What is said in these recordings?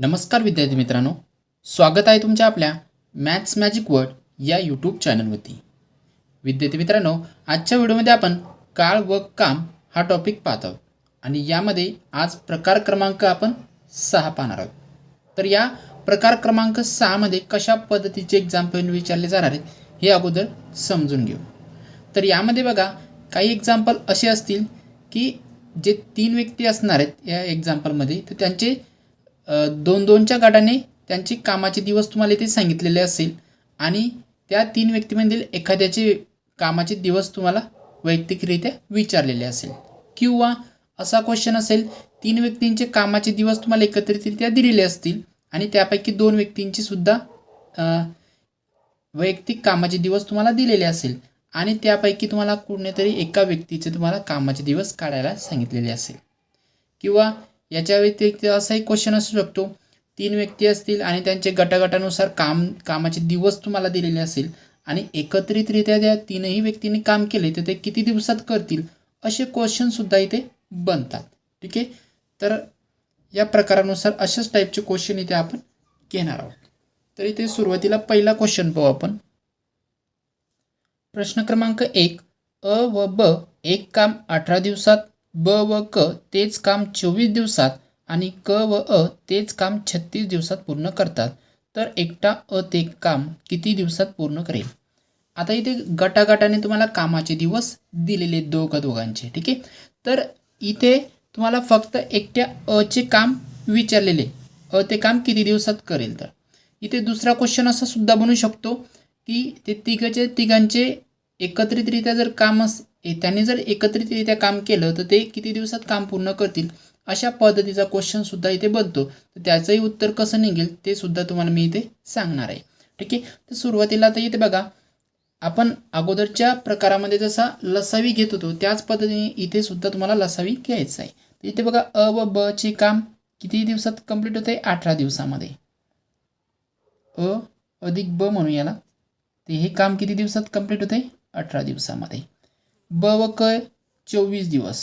नमस्कार विद्यार्थी मित्रांनो स्वागत आहे तुमच्या आपल्या मॅथ्स मॅजिक वर्ड या यूट्यूब चॅनलवरती विद्यार्थी मित्रांनो आजच्या व्हिडिओमध्ये आपण काळ व काम हा टॉपिक पाहत आहोत. आणि यामध्ये आज प्रकार क्रमांक आपण सहा पाहणार आहोत. तर या प्रकार क्रमांक सहामध्ये कशा पद्धतीचे एक्झाम्पल विचारले जाणार आहेत हे अगोदर समजून घेऊ. तर यामध्ये बघा काही एक्झाम्पल असे असतील की जे तीन व्यक्ती असणार आहेत या एक्झाम्पलमध्ये तर त्यांचे दोन दोनच्या गटाने त्यांची कामाचे दिवस तुम्हाला इथे सांगितलेले असेल. आणि त्या तीन व्यक्तीमधील एखाद्याचे कामाचे दिवस तुम्हाला वैयक्तिकरित्या विचारलेले असेल. किंवा असा क्वेश्चन असेल तीन व्यक्तींचे कामाचे दिवस तुम्हाला एकत्रितरित्या दिलेले असतील. आणि त्यापैकी दोन व्यक्तींची सुद्धा वैयक्तिक कामाचे दिवस तुम्हाला दिलेले असेल. आणि त्यापैकी तुम्हाला कुठेतरी एका व्यक्तीचे तुम्हाला कामाचे दिवस काढायला सांगितलेले असेल. किंवा याच्या व्यतिरिक्त असाही क्वेश्चन असू शकतो. तीन व्यक्ती असतील आणि त्यांचे गटागटानुसार काम कामाचे दिवस तुम्हाला दिलेले असेल आणि एकत्रितरित्या त्या तीनही व्यक्तींनी काम केले तर ते किती दिवसात करतील असे क्वेश्चनसुद्धा इथे बनतात. ठीक आहे? तर या प्रकारानुसार अशाच टाईपचे क्वेश्चन इथे आपण घेणार आहोत. तर इथे सुरुवातीला पहिला क्वेश्चन पाहू आपण. प्रश्न क्रमांक एक अ व ब एक काम अठरा दिवसात ब व क तेच काम चोवीस दिवसात आणि क व अ तेच काम छत्तीस दिवसात पूर्ण करतात. तर एकटा अ ते काम किती दिवसात पूर्ण करेल? आता इथे गटागटाने तुम्हाला कामाचे दिवस दिलेले दोघं दोघांचे ठीक आहे? तर इथे तुम्हाला फक्त एकट्या अचे काम विचारलेले. अ ते काम किती दिवसात करेल तर? इथे दुसरा क्वेश्चन असा सुद्धा बनू शकतो की ते तिघाचे तिघांचे एकत्रितरित्या जर काम अस त्याने त्यांनी जर एकत्रितरित्या काम केलं तर ते किती दिवसात काम पूर्ण करतील? अशा पद्धतीचा क्वेश्चन सुद्धा इथे बनतो. तर त्याचंही उत्तर कसं निघेल ते सुद्धा तुम्हाला मी इथे सांगणार आहे. ठीक आहे? तर सुरुवातीला तर इथे बघा. आपण अगोदरच्या प्रकारामध्ये जसा लसावी घेत होतो त्याच पद्धतीने इथे सुद्धा तुम्हाला लसावी घ्यायचं आहे. तर इथे बघा अ व ब चे काम किती दिवसात कंप्लीट होते अठरा दिवसामध्ये. अ अधिक ब म्हणू याला. ते हे काम किती दिवसात कंप्लीट होते अठरा दिवसामध्ये. ब व क चोवीस दिवस.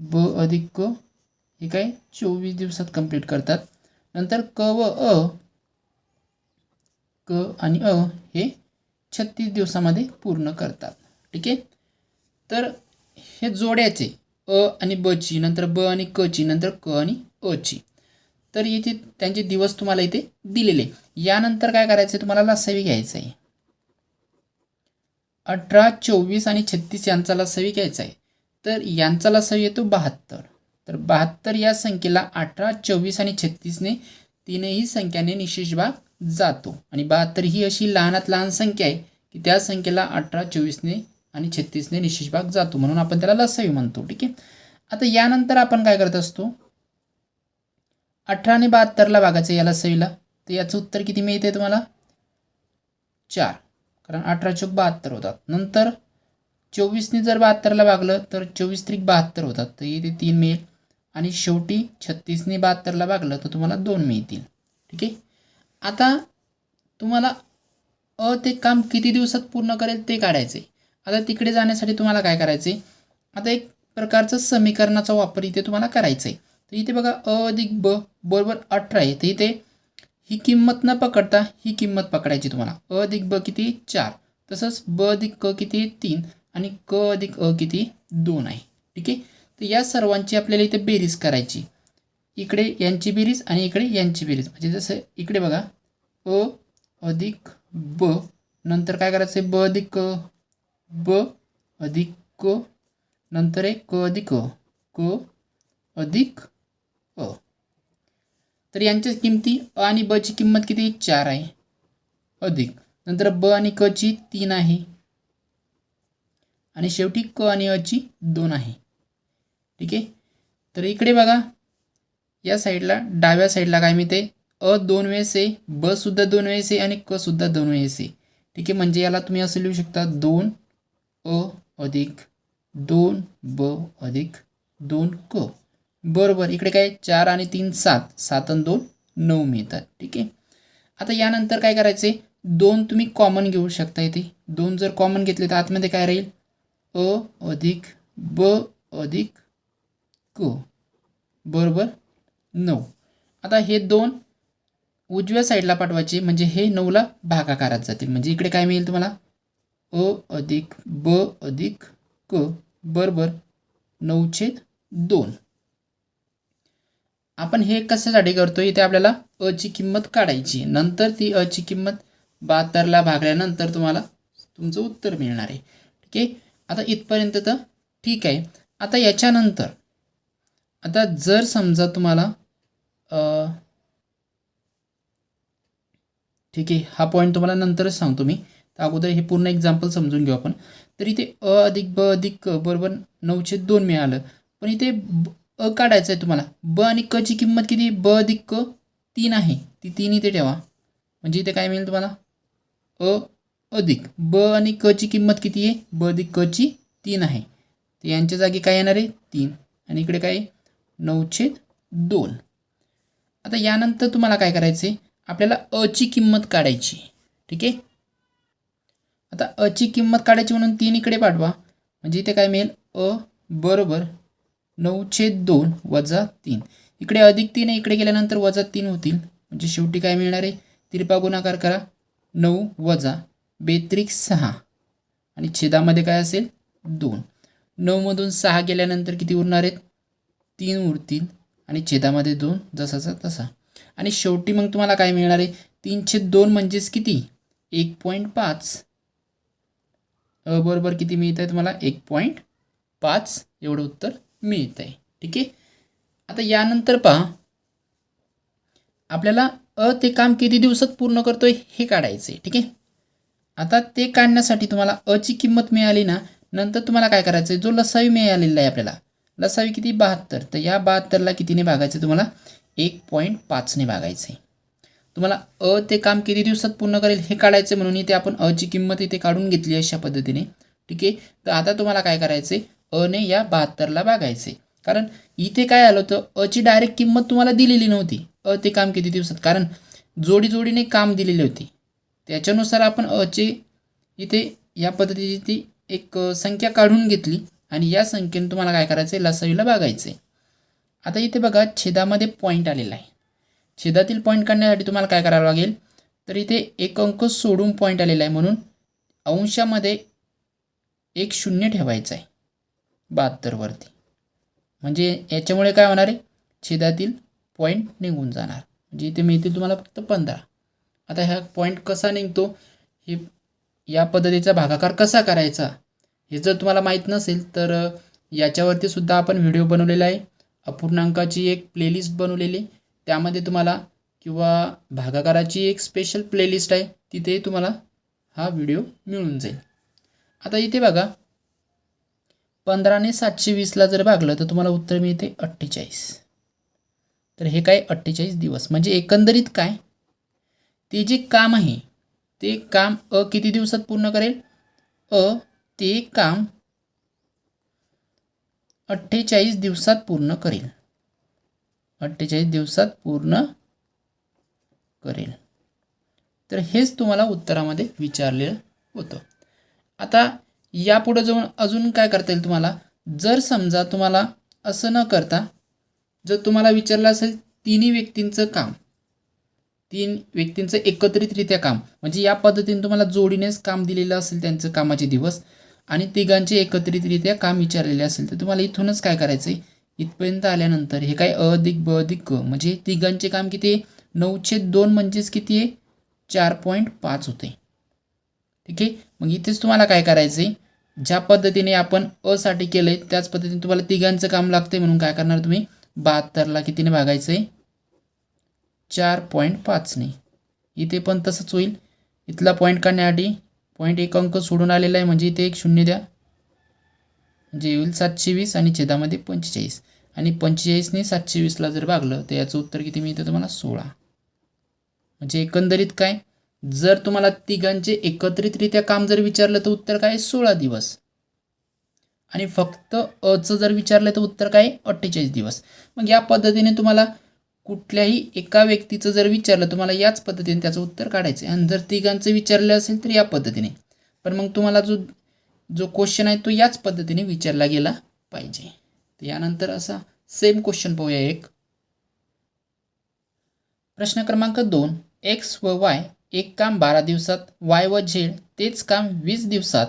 ब अधिक क हे काय? चोवीस दिवसात कंप्लीट करतात. नंतर क व अ क आणि अ हे छत्तीस दिवसामध्ये पूर्ण करतात. ठीक आहे? तर हे जोड्याचे अ आणि ब ची नंतर ब आणि क ची नंतर क आणि अ ची. तर इथे त्यांचे दिवस तुम्हाला इथे दिलेले. यानंतर काय करायचं तुम्हाला लसावी घ्यायचं आहे अठरा चोवीस आणि छत्तीस यांचा लसावी घ्यायचा आहे. तर यांचा लसावी येतो बहात्तर. तर बहात्तर या संख्येला अठरा चोवीस आणि छत्तीसने तीनही संख्याने निशेष भाग जातो. आणि बहात्तर ही अशी लहानात लहान संख्या आहे की त्या संख्येला अठरा चोवीसने आणि छत्तीसने निशेष भाग जातो. म्हणून आपण त्याला लसावी म्हणतो. ठीक आहे? आता यानंतर आपण काय करत असतो? अठरा आणि बहात्तरला भागायचं या लसावीला. तर याचं उत्तर किती मिळते तुम्हाला? चार. कारण अठरा चौक बहात्तर होतात. नंतर चोवीसने जर बहात्तरला भागलं तर चोवीस त्रिक बहात्तर होतात. तर इथे तीन मिळेल. आणि शेवटी छत्तीसने बहात्तरला भागलं तर तुम्हाला दोन मिळतील. ठीक आहे? आता तुम्हाला अ ते काम किती दिवसात पूर्ण करेल ते काढायचे आता तिकडे जाण्यासाठी तुम्हाला काय करायचे आता एक प्रकारचं समीकरणाचा वापर इथे तुम्हाला करायचा आहे तर इथे बघा अ अधिक ब बरोबर अठरा आहे. तर इथे ही किंमत न पकडता ही किंमत पकडायची तुम्हाला. अ अधिक ब किती? चार. तसंच ब अधिक क किती? तीन. आणि क अधिक अ किती? दोन आहे. ठीक आहे? तर या सर्वांची आपल्याला इथे बेरीज करायची. इकडे यांची बेरीज आणि इकडे यांची बेरीज. म्हणजे जसं इकडे बघा. अ अधिक ब. नंतर काय करायचं आहे ब अधिक क. ब अधिक क. नंतर आहे क अधिक अ. क अधिक अ. तर यांच्या किमती अ आणि ब ची किंमत किती? चार आहे. अधिक. नंतर ब आणि क ची तीन आहे. आणि शेवटी क आणि अ ची दोन आहे. ठीक आहे? तर इकडे बघा. या साईडला डाव्या साईडला काय मिळते अ दोन वेळेस आहे ब सुद्धा दोन वेळेस आहे आणि क सुद्धा दोन वेळेस आहे. ठीक आहे? म्हणजे याला तुम्ही असं लिहू शकता दोन अ अधिक दोन ब अधिक दोन क. बरोबर. इकडे काय? चार आणि तीन सात. सात आणि दोन नऊ मिळतात. ठीक आहे? आता यानंतर काय करायचे दोन तुम्ही कॉमन घेऊ शकता इथे. दोन जर कॉमन घेतले तर आतमध्ये काय राहील? अ अधिक ब अधिक क. बरोबर? नऊ. आता हे दोन उजव्या साईडला पाठवायचे. म्हणजे हे नऊला भागाकारात जातील. म्हणजे इकडे काय मिळेल तुम्हाला? अ अधिक ब अधिक क. बरोबर? नऊ छेद दोन. आपण हे कशासाठी करतो इथे आपल्याला अ ची किंमत काढायची नंतर ती अ ची किंमत बहात्तरला भागल्यानंतर तुम्हाला तुमचं उत्तर मिळणार आहे. ठीक आहे आता इथपर्यंत तर ठीक आहे. आता याच्यानंतर आता जर समजा तुम्हाला ठीक आहे हा पॉईंट तुम्हाला नंतरच सांगतो मी. तर अगोदर हे पूर्ण एक्झाम्पल समजून घेऊ आपण. तर इथे अ अधिक ब अधिक क बरोबर नऊचे दोन मिळालं. पण इथे ब- अ काढायचं आहे तुम्हाला. ब आणि क ची किंमत किती? ब अधिक क तीन आहे. ती तीन इथे ठेवा. म्हणजे इथे काय मिळेल तुम्हाला? अ अधिक. ब आणि क ची किंमत किती आहे? ब अधिक क ची तीन आहे. तर यांच्या जागी काय येणार आहे? तीन. आणि इकडे काय आहे? नऊशे दोन. आता यानंतर तुम्हाला काय करायचं आहे आपल्याला अ ची किंमत काढायची. ठीक आहे? आता अची किंमत काढायची म्हणून तीन इकडे पाठवा. म्हणजे इथे काय मिळेल? अ बरोबर नऊ छेद दोन वजा तीन. इकडे अधिक तीन आहे इकडे गेल्यानंतर वजा तीन होतील. म्हणजे शेवटी काय मिळणार आहे? तिरपा गुणाकार करा. नऊ वजा बेत्रिक सहा. आणि छेदामध्ये काय असेल? दोन. नऊमधून सहा गेल्यानंतर किती उरणार आहेत? तीन उरतील. आणि छेदामध्ये दोन जसाचा तसा. आणि शेवटी मग तुम्हाला काय मिळणार आहे? तीनशे दोन म्हणजेच किती? एक पॉईंट पाच. बरोबर किती मिळत आहे तुम्हाला? एक पॉईंट पाच. एवढं उत्तर मिळत आहे ठीक आहे? आता यानंतर पहा. आपल्याला अ ते काम किती दिवसात पूर्ण करतोय हे काढायचं आहे ठीक आहे? आता ते काढण्यासाठी तुम्हाला अची किंमत मिळाली ना नंतर तुम्हाला काय करायचं आहे जो लसावी मिळालेला आहे आपल्याला लसावी किती? बहात्तर. तर या बहात्तरला कितीने भागायचं तुम्हाला? एक पॉईंट पाचने भागायचं आहे तुम्हाला अ ते काम किती दिवसात पूर्ण करेल हे काढायचं म्हणून इथे आपण अची किंमत इथे काढून घेतली अशा पद्धतीने. ठीक आहे? तर आता तुम्हाला काय करायचं आहे अने या बहात्तरला भागायचे कारण इथे काय आलं होतं अची डायरेक्ट किंमत तुम्हाला दिलेली नव्हती. अ ते काम किती दिवसात? कारण जोडी जोडीने काम दिलेली होती. त्याच्यानुसार आपण अचे इथे या पद्धतीची ती एक संख्या काढून घेतली आणि या संख्येने तुम्हाला काय करायचं आहे लसावीला भागायचं आहे आता इथे बघा छेदामध्ये पॉईंट आलेला आहे. छेदातील पॉईंट काढण्यासाठी तुम्हाला काय करावं लागेल? तर इथे एक अंक सोडून पॉईंट आलेला आहे म्हणून अंशामध्ये एक शून्य ठेवायचं आहे. बहात्तरवरती म्हणजे याच्यामुळे काय होणार आहे? छेदातील पॉईंट निघून जाणार. म्हणजे इथे मिळतील तुम्हाला फक्त पंधरा. आता ह्या पॉईंट कसा निघतो? हे या पद्धतीचा भागाकार कसा करायचा? हे जर तुम्हाला माहीत नसेल तर याच्यावरती सुद्धा आपण व्हिडिओ बनवलेला आहे. अपूर्णांकाची एक प्लेलिस्ट बनवलेली. त्यामध्ये तुम्हाला किंवा भागाकाराची एक स्पेशल प्लेलिस्ट आहे. तिथेही तुम्हाला हा व्हिडिओ मिळून जाईल. आता इथे बघा पंधराने सातशे वीसला जर भागलं तर तुम्हाला उत्तर मिळते अठ्ठेचाळीस. तर हे काय अठ्ठेचाळीस दिवस? म्हणजे एकंदरीत काय? ते जे काम आहे ते काम अ किती दिवसात पूर्ण करेल? अ ते काम अठ्ठेचाळीस दिवसात पूर्ण करेल. अठ्ठेचाळीस दिवसात पूर्ण करेल. तर हेच तुम्हाला उत्तरामध्ये विचारलेलं होतं. आता यापुढं जाऊन अजून काय करता येईल तुम्हाला? जर समजा तुम्हाला असं न करता जर तुम्हाला विचारलं असेल तिन्ही व्यक्तींचं काम तीन व्यक्तींचं एकत्रितरित्या काम म्हणजे या पद्धतीने तुम्हाला जोडीनेच काम दिलेलं असेल त्यांचं कामाचे दिवस आणि तिघांचे एकत्रितरित्या काम विचारलेले असेल तर तुम्हाला इथूनच काय करायचं आहे इथपर्यंत आल्यानंतर हे काय अधिक ब अधिक क म्हणजे तिघांचे काम किती आहे? नऊशे दोन म्हणजेच किती आहे? चार पॉईंट पाच होते. ठीक आहे? मग इथेच तुम्हाला काय करायचं आहे ज्या पद्धतीने आपण असाठी केलं आहे त्याच पद्धतीने तुम्हाला तिघांचं काम लागतं आहे म्हणून काय करणार तुम्ही? बहात्तरला कितीने भागायचं आहे चार पॉईंट पाचने इथे पण तसंच होईल. इथला पॉईंट काढण्यासाठी पॉईंट एक अंक सोडून आलेला आहे म्हणजे इथे एक शून्य द्या. म्हणजे येईल सातशे वीस आणि छेदामध्ये पंचेचाळीस. आणि पंचेचाळीसने सातशे वीसला जर भागलं तर याचं उत्तर किती मिळतं तुम्हाला? सोळा. म्हणजे एकंदरीत काय? जर तुम्हाला तिघांचे एकत्रितरित्या काम जर विचारलं तर उत्तर काय? सोळा दिवस. आणि फक्त अचं जर विचारलं तर उत्तर काय? अठ्ठेचाळीस दिवस. मग या पद्धतीने तुम्हाला कुठल्याही एका व्यक्तीचं जर विचारलं तुम्हाला याच पद्धतीने त्याचं उत्तर काढायचं आहे. आणि जर तिघांचं विचारलं असेल तर या पद्धतीने. पण मग तुम्हाला जो जो क्वेश्चन आहे तो याच पद्धतीने विचारला गेला पाहिजे. तर यानंतर असा सेम क्वेश्चन पाहूया एक. प्रश्न क्रमांक दोन. एक्स व वाय एक काम बारा दिवसात वाय व झेड तेच काम वीस दिवसात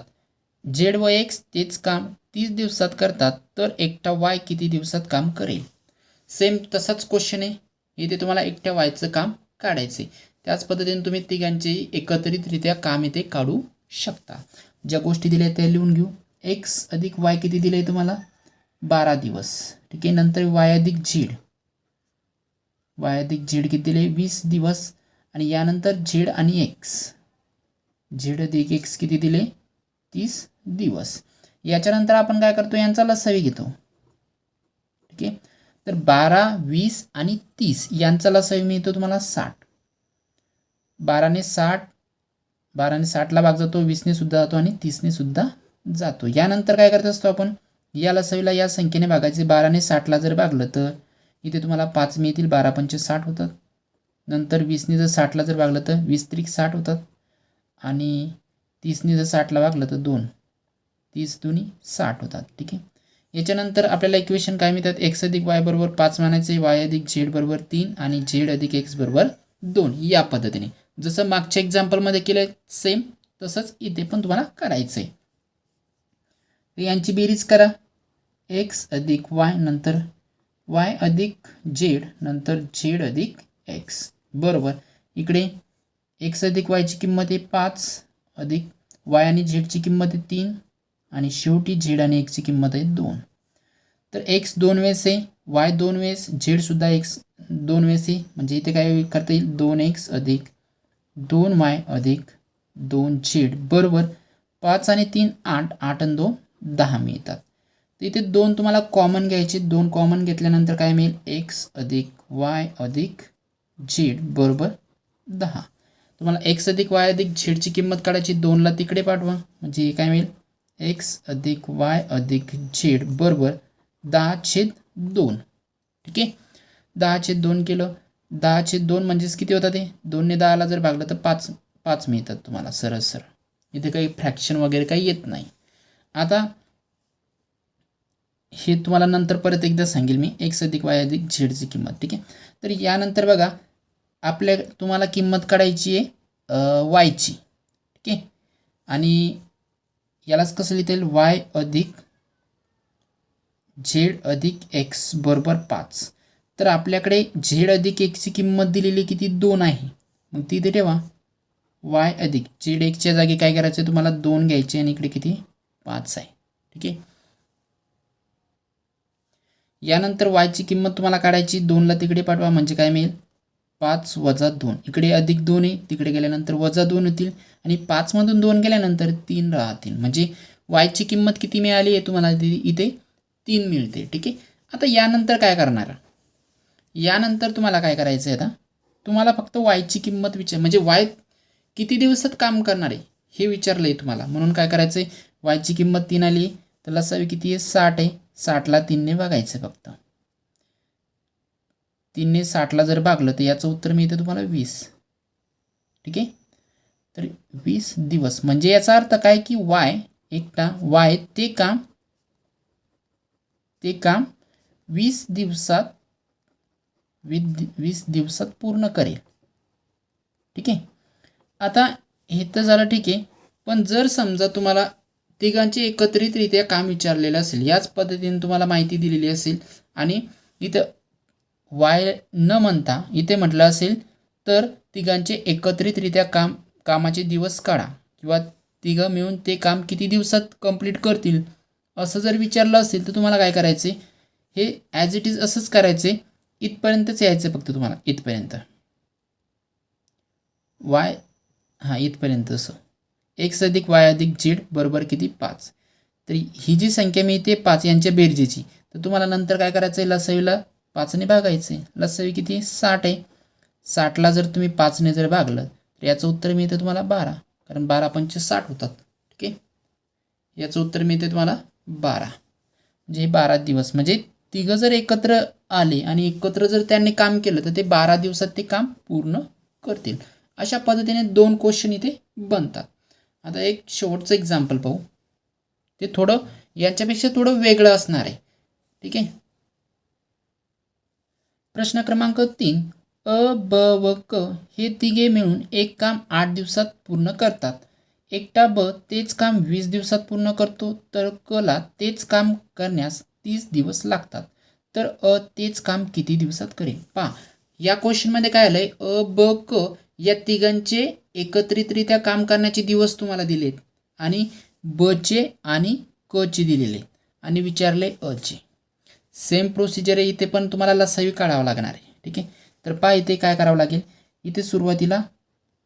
झेड व एक्स तेच काम तीस दिवसात करतात तर एकटा वाय किती दिवसात काम करेल? सेम तसाच क्वेश्चन आहे. इथे तुम्हाला एकट्या वायचं काम काढायचे त्याच पद्धतीने तुम्ही तिघांची एकत्रितरित्या काम इथे काढू शकता. ज्या गोष्टी दिल्या त्या लिहून घेऊ. एक्स अधिक वाय किती दिलं आहे तुम्हाला? बारा दिवस. ठीक आहे नंतर वाय अधिक झेड. वाय अधिक झेड किती दिले वीस दिवस. आणि यानंतर झेड आणि एक्स. झेड अधिक एक्स किती दिले? तीस दिवस. याच्यानंतर आपण काय करतो? यांचा लसावी घेतो. ठीक आहे? तर बारा वीस आणि तीस यांचा लसावी मिळतो तुम्हाला साठ. बाराने साठ बाराने साठला भाग जातो वीसने सुद्धा जातो आणि तीसने सुद्धा जातो. यानंतर काय करत असतो आपण? या लसावीला या संख्येने भागायचे. बाराने साठला जर भागलं तर इथे तुम्हाला पाच मिळतील. बारा पंचे साठ होतात. नंतर वीसने जर साठला जर भागलं तर वीस त्रिक साठ होतात. आणि तीसने जर साठला भागलं तर दोन. तीस दोन्ही साठ होतात. ठीक आहे? याच्यानंतर आपल्याला इक्वेशन काय मिळतात? एक्स अधिक वाय बरोबर पाच मानायचे वाय अधिक झेड बरोबर तीन आणि झेड अधिक एक्स बरोबर दोन. या पद्धतीने. जसं मागच्या एक्झाम्पलमध्ये केलं सेम तसंच इथे पण तुम्हाला करायचं आहे तर यांची बेरीज करा. एक्स अधिक वाय नंतर वाय अधिक झेड नंतर झेड अधिक एक्स बरोबर. इकडे एक्स अधिक वायची किंमत आहे पाच अधिक वाय आणि झेडची किंमत आहे तीन आणि शेवटी झेड आणि एक्सची किंमत आहे दोन. तर एक्स दोन वेळेस आहे वाय दोन वेळेस झेडसुद्धा एक्स दोन वेळेस आहे. म्हणजे इथे काय करता येईल? दोन एक्स अधिक दोन वाय अधिक दोन झेड बरोबर. पाच आणि तीन आठ आठ आणि दोन दहा मिळतात. तर इथे दोन तुम्हाला कॉमन घ्यायचे दोन कॉमन घेतल्यानंतर काय मिळेल? एक्स अधिक वाय अधिक झेड बरोबर दहा. तुम्हाला एक्स अधिक वाय अधिक झेडची किंमत काढायची दोनला तिकडे पाठवा. म्हणजे काय मिळेल एक्स अधिक वाय अधिक झेड बरोबर दहा छेद दोन. ठीक आहे? दहा छेद दोन केलं. दहा छेद दोन म्हणजेच किती होतात ते दोनने दहाला जर भागलं तर पाच पाच मिळतात तुम्हाला सरळ सरळ. इथे काही फ्रॅक्शन वगैरे काही येत नाही. आता हे तुम्हाला नंतर परत एकदा सांगेल मी एक्स अधिक वाय अधिक झेडची किंमत. ठीक आहे? तर यानंतर बघा आपल्या तुम्हाला किंमत काढायची आहे वायची. ठीक आहे? आणि यालाच कसं लिहिता येईल? वाय अधिक झेड अधिक एक्स बरोबर पाच. तर आपल्याकडे झेड अधिक एक्सची किंमत दिलेली किती? दोन आहे. मग ती इथे ठेवा. वाय अधिक झेड एक्सच्या जागी काय करायचं तुम्हाला दोन घ्यायचे आणि इकडे किती? पाच आहे. ठीक आहे? यानंतर वायची किंमत तुम्हाला काढायची. दोनला तिकडे पाठवा म्हणजे काय मिळेल? पाच वजा दोन. इकडे अधिक दोन आहे तिकडे गेल्यानंतर वजा दोन होतील आणि पाचमधून दोन गेल्यानंतर तीन राहतील. म्हणजे वायची किंमत किती मिळाली आहे तुम्हाला इथे तीन मिळते ठीक आहे? आता यानंतर काय करणार? यानंतर तुम्हाला काय करायचं आहे आता? तुम्हाला फक्त वायची किंमत विचार म्हणजे वाय किती दिवसात काम करणार आहे? हे विचारलं आहे तुम्हाला. म्हणून काय करायचं आहे वायची किंमत तीन आली तर लसावी किती आहे? साठ आहे. साठला तीनने बघायचं फक्त. तीनने साठला जर भागलं तर याचं उत्तर मिळतं तुम्हाला वीस. ठीक? आहे तर वीस दिवस. म्हणजे याचा अर्थ काय की वाय एकटा वाय ते काम ते काम वीस दिवसात वीस वीस दिवसात पूर्ण करेल. ठीक? आहे आता हे तर झालं ठीक. आहे पण जर समजा तुम्हाला तिघांचे एकत्रितरित्या काम विचारलेलं असेल याच पद्धतीने तुम्हाला माहिती दिलेली असेल आणि इथं वाय न म्हणता इथे म्हटलं असेल तर तिघांचे एकत्रितरित्या काम कामाचे दिवस काढा किंवा तिघं मिळून ते काम किती दिवसात कंप्लीट करतील असं जर विचारलं असेल तर तुम्हाला काय करायचे? हे ॲज इट इज असंच करायचे. इथपर्यंतच यायचं फक्त तुम्हाला. इथपर्यंत. वाय हां इथपर्यंत असं. एक्स अधिक वाय अधिक झेड बरोबर किती? पाच. तर ही जी संख्या मी इथे पाच यांच्या बेरजेची तर तुम्हाला नंतर काय करायचं आहे लसावीला पाचने भागायचं आहे लसावी किती? साठ आहे. साठला जर तुम्ही पाचने जर भागलं तर याचं उत्तर मिळतं तुम्हाला बारा. कारण बारा पंचे साठ होतात. ठीक आहे? याचं उत्तर मिळते तुम्हाला बारा. म्हणजे बारा दिवस. म्हणजे तिघं जर एकत्र आले आणि एकत्र जर त्यांनी काम केलं तर ते बारा दिवसात ते काम पूर्ण करतील. अशा पद्धतीने दोन क्वेश्चन इथे बनतात. आता एक शेवटचं एक्झाम्पल पाहू. ते थोडं याच्यापेक्षा थोडं वेगळं असणार आहे. ठीक आहे? प्रश्न क्रमांक तीन अ ब व क हे तिघे मिळून एक काम आठ दिवसात पूर्ण करतात. एकटा ब तेच काम वीस दिवसात पूर्ण करतो तर क ला तेच काम करण्यास तीस दिवस लागतात. तर अ तेच काम किती दिवसात करेल? पहा या क्वेश्चनमध्ये काय आलंय? अ ब क या तिघांचे एकत्रितरित्या काम करण्याचे दिवस तुम्हाला दिलेत. आणि ब चे आणि क चे दिलेले. आणि विचारले अ चे. सेम प्रोसिजर आहे इथे पण तुम्हाला लसावी काढावं लागणार आहे. ठीक आहे? तर पहा इथे काय करावं लागेल? इथे सुरुवातीला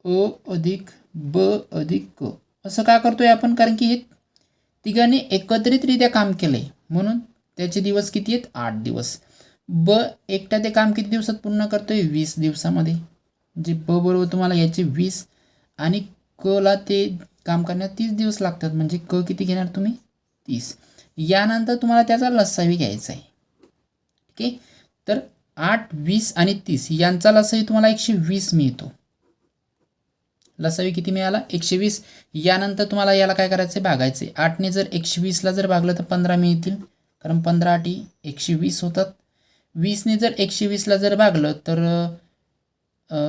अ अधिक ब अधिक क. असं का करतोय आपण? कारण की हे तिघांनी एकत्रितरित्या काम केलं आहे म्हणून त्याचे दिवस किती आहेत? आठ दिवस. ब एकटा ते काम किती दिवसात पूर्ण करतोय? वीस दिवसामध्ये. जे ब बरोबर तुम्हाला याचे वीस आणि क ला ते काम करण्यात तीस दिवस लागतात. म्हणजे क किती घेणार तुम्ही? तीस. यानंतर तुम्हाला त्याचा लसावी घ्यायचा आहे. ओके? तर आठ वीस आणि तीस यांचा लसावी तुम्हाला एकशे वीस मिळतो. लसावी किती मिळाला? एकशे वीस. यानंतर तुम्हाला याला काय करायचं आहे भागायचे आठने जर एकशे वीसला जर भागलं तर पंधरा मिळतील. कारण पंधरा आठी एकशे वीस होतात. वीसने जर एकशे वीसला जर भागलं तर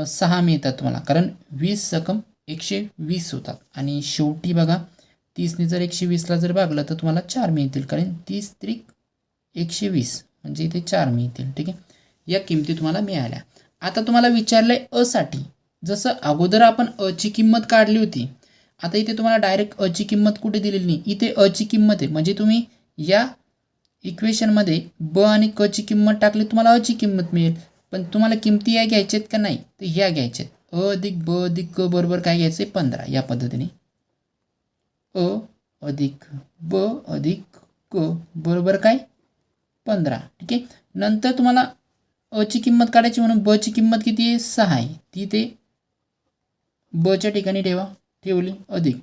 सहा मिळतात तुम्हाला. कारण वीस सकम एकशे वीस होतात. आणि शेवटी बघा तीसने जर एकशे वीसला जर भागलं तर तुम्हाला चार मिळतील. कारण तीस त्रिक एकशे वीस. म्हणजे इथे चार मिळतील ठीक आहे? या किमती तुम्हाला मिळाल्या. आता तुम्हाला विचारलं आहे असाठी जसं अगोदर आपण अची किंमत काढली होती आता इथे तुम्हाला डायरेक्ट अची किंमत कुठे दिलेली नाही? इथे अची किंमत आहे. म्हणजे तुम्ही या इक्वेशनमध्ये ब आणि क ची किंमत टाकली तुम्हाला अची किंमत मिळेल. पण तुम्हाला किमती या घ्यायच्यात का नाही? तर ह्या घ्यायच्यात. अ अधिक ब अधिक क बरोबर काय घ्यायचं आहे? पंधरा. या पद्धतीने. अ अधिक ब अधिक क बरोबर काय? पंधरा ठीक आहे? नंतर तुम्हाला अची किंमत काढायची म्हणून बची किंमत किती आहे? सहा आहे. ती ते बच्या ठिकाणी ठेवा ठेवली अधिक.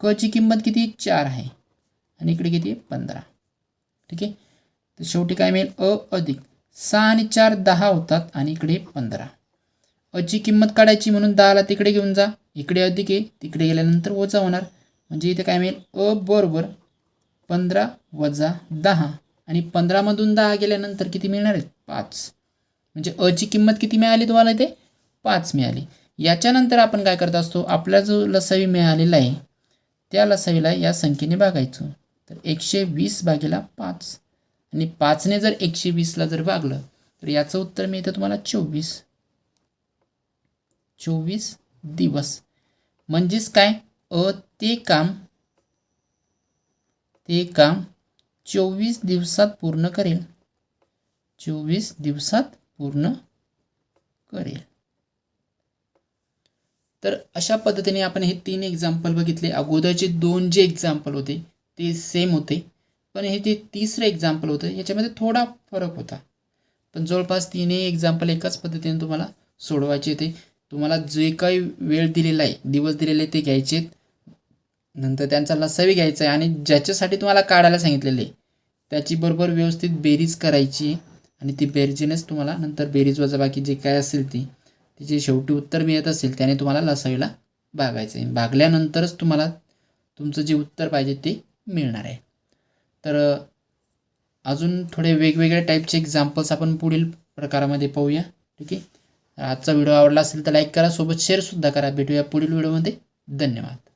क ची किंमत किती चार आहे. आणि इकडे किती आहे? पंधरा. ठीक आहे? तर शेवटी काय मिळेल? अ अधिक. सहा आणि चार दहा होतात आणि इकडे पंधरा. अची किंमत काढायची म्हणून दहाला तिकडे घेऊन जा. इकडे अधिक आहे. तिकडे गेल्यानंतर वजा होणार. म्हणजे इथे काय मिळेल? अ बरोबर पंधरा वजा दहा. आणि पंधरामधून दहा गेल्यानंतर किती मिळणार आहेत? पाच. म्हणजे अची किंमत किती मिळाली तुम्हाला इथे? पाच मिळाली. याच्यानंतर आपण काय करत असतो? आपला जो लसावी मिळालेला आहे त्या लसावीला या संख्येने भागायचो. तर एकशे वीस भागेला पाच. आणि पाचने जर एकशे वीसला जर भागलं तर याचं उत्तर मिळतं तुम्हाला चोवीस. चोवीस दिवस. म्हणजेच काय? अ ते काम ते काम चोवीस दिवसात पूर्ण करेल. चोवीस दिवसात पूर्ण करेल. तर अशा पद्धतीने आपण हे तीन एक्झाम्पल बघितले. अगोदरचे दोन जे एक्झाम्पल होते ते सेम होते. पण हे जे तिसरं एक्झाम्पल होतं याच्यामध्ये थोडा फरक होता. पण जवळपास तिन्ही एक्झाम्पल एकाच पद्धतीने तुम्हाला सोडवायचे होते. तुम्हाला जे काही वेळ दिलेला आहे दिवस दिलेले ते घ्यायचे नंतर त्यांचा लसावी घ्यायचा आहे आणि ज्याच्यासाठी तुम्हाला काढायला सांगितलेले आहे त्याची बरोबर व्यवस्थित बेरीज करायची आणि ती बेरजेनेच तुम्हाला नंतर बेरीज वजाबाकी जे काय असेल ती तिचे शेवटी उत्तर मिळत असेल त्याने तुम्हाला लसावीला भागायचं आहे भागल्यानंतरच तुम्हाला तुमचं जे उत्तर पाहिजे ते मिळणार आहे. तर अजून थोडे वेगवेगळ्या टाईपचे एक्झाम्पल्स आपण पुढील प्रकारामध्ये पाहूया ठीक आहे? आजचा व्हिडिओ आवडला असेल तर लाईक करा सोबत शेअरसुद्धा करा. भेटूया पुढील व्हिडिओमध्ये. धन्यवाद.